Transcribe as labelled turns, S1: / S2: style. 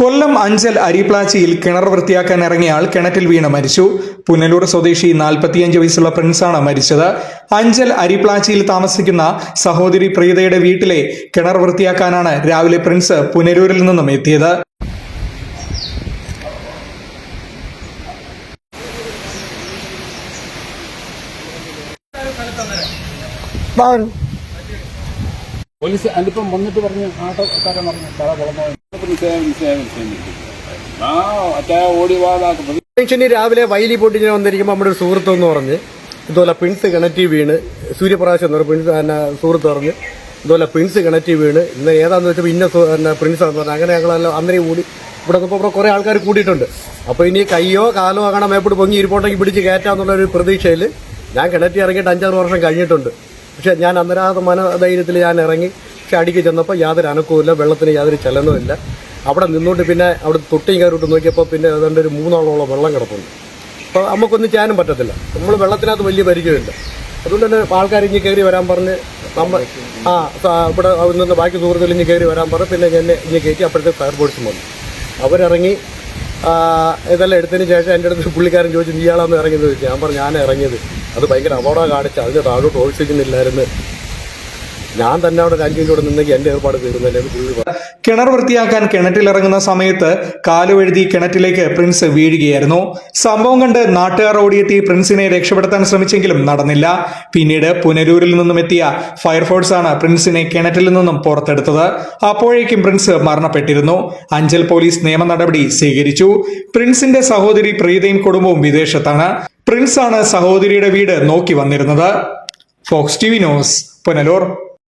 S1: കൊല്ലം അഞ്ചൽ അരിപ്ലാച്ചിയിൽ കിണർ വൃത്തിയാക്കാൻ ഇറങ്ങിയ ആൾ കിണറ്റിൽ വീണ മരിച്ചു. പുനലൂർ സ്വദേശി നാൽപ്പത്തിയഞ്ച് വയസ്സുള്ള പ്രിൻസാണ് മരിച്ചത്. അഞ്ചൽ അരിപ്ലാച്ചിയിൽ താമസിക്കുന്ന സഹോദരി പ്രീതയുടെ വീട്ടിലെ കിണർ വൃത്തിയാക്കാനാണ് രാവിലെ പ്രിൻസ് പുനലൂരിൽ നിന്നും എത്തിയത്.
S2: പോലീസ് അതിപ്പം വന്നിട്ട് പറഞ്ഞ് ആട്ടോക്കാരൻ പറഞ്ഞു തല
S3: ജംഗ്ഷനിൽ രാവിലെ വയലി പൊട്ടിങ്ങനെ വന്നിരിക്കുമ്പോൾ നമ്മുടെ ഒരു സുഹൃത്ത് എന്ന് പറഞ്ഞ് ഇതുപോലെ പിൻസ് കിണറ്റി വീണ്. സൂര്യപ്രകാശ് എന്ന് പറഞ്ഞ പ്രിൻസ് എന്നെ സുഹൃത്ത് പറഞ്ഞ് ഇതുപോലെ പ്രിൻസ് കിണറ്റി വീണ്. ഇന്ന് ഏതാന്ന് വെച്ചപ്പോൾ ഇന്ന എന്നാ പ്രിൻസാന്ന് പറഞ്ഞു. അങ്ങനെ ഞങ്ങളെല്ലാം അന്നേരം കൂടി ഇവിടെ നിന്നപ്പോൾ ഇവിടെ കുറേ ആൾക്കാർ കൂടിയിട്ടുണ്ട്. അപ്പോൾ ഇനി കയ്യോ കാലോ അങ്ങനെ മേപ്പോട്ട് പൊങ്ങി ഇരിപ്പോട്ടെങ്കിൽ പിടിച്ച് കയറ്റാന്നുള്ള ഒരു പ്രതീക്ഷയിൽ ഞാൻ കിണറ്റി ഇറങ്ങിയിട്ട് അഞ്ചാറ് വർഷം കഴിഞ്ഞിട്ടുണ്ട്. പക്ഷെ ഞാൻ അന്നേരം മനധൈര്യത്തിൽ ഞാൻ ഇറങ്ങി പക്ഷെ അടിക്ക് ചെന്നപ്പോൾ യാതൊരു അനക്കവുമില്ല വെള്ളത്തിന് യാതൊരു ചലനവുമില്ല. അവിടെ നിന്നുകൊണ്ട് പിന്നെ അവിടെ തൊട്ടിയും കയറിയിട്ട് നോക്കിയപ്പോൾ പിന്നെ ഏതാണ്ട് ഒരു മൂന്നാളോളം വെള്ളം കിടപ്പുണ്ട്. അപ്പോൾ നമുക്കൊന്നും ചെയ്യാനും പറ്റത്തില്ല. നമ്മൾ വെള്ളത്തിനകത്ത് വലിയ പരിചയമില്ല. അതുകൊണ്ട് തന്നെ ആൾക്കാർ ഇനി കയറി വരാൻ പറഞ്ഞ് നമ്മൾ ആ ഇവിടെ നിന്ന് ബാക്കി സുഹൃത്തുക്കൾ ഇനി കയറി വരാൻ പറഞ്ഞ് പിന്നെ എന്നെ ഇനി കയറ്റി അപ്പോഴത്തെ ഫയർഫോഴ്സും വന്നു. അവരിറങ്ങി ആ, ഇതെല്ലാം എടുത്തതിന് ശേഷം എന്റെ അടുത്ത് പുള്ളിക്കാരൻ ചോദിച്ചു നീ ഇയാളാന്ന് ഇറങ്ങിയത്? ചോദിച്ചു ഞാൻ പറഞ്ഞു ഞാൻ ഇറങ്ങിയത്. അത് ഭയങ്കര അപകടം കാണിച്ച് അതിന് താഴോട്ട് ഓക്സിജൻ ഞാൻ തന്നെ അവിടെ മിനിറ്റ് നിന്നെങ്കിൽ എന്റെ ഏർപ്പാട് പറഞ്ഞു.
S1: കിണർ വൃത്തിയാക്കാൻ കിണറ്റിലിറങ്ങുന്ന സമയത്ത് കാലുവഴുതി കിണറ്റിലേക്ക് പ്രിൻസ് വീഴുകയായിരുന്നു. സംഭവം കണ്ട് നാട്ടുകാർ ഓടിയെത്തി പ്രിൻസിനെ രക്ഷപ്പെടുത്താൻ ശ്രമിച്ചെങ്കിലും നടന്നില്ല. പിന്നീട് പുനരൂരിൽ നിന്നും എത്തിയ ആണ് പ്രിൻസിനെ കിണറ്റിൽ നിന്നും പുറത്തെടുത്തത്. അപ്പോഴേക്കും പ്രിൻസ് മരണപ്പെട്ടിരുന്നു. അഞ്ചൽ പോലീസ് നിയമ സ്വീകരിച്ചു. പ്രിൻസിന്റെ സഹോദരി പ്രീതയും കുടുംബവും വിദേശത്താണ്. പ്രിൻസ് ആണ് സഹോദരിയുടെ വീട് നോക്കി വന്നിരുന്നത്. Fox T V news Punalur.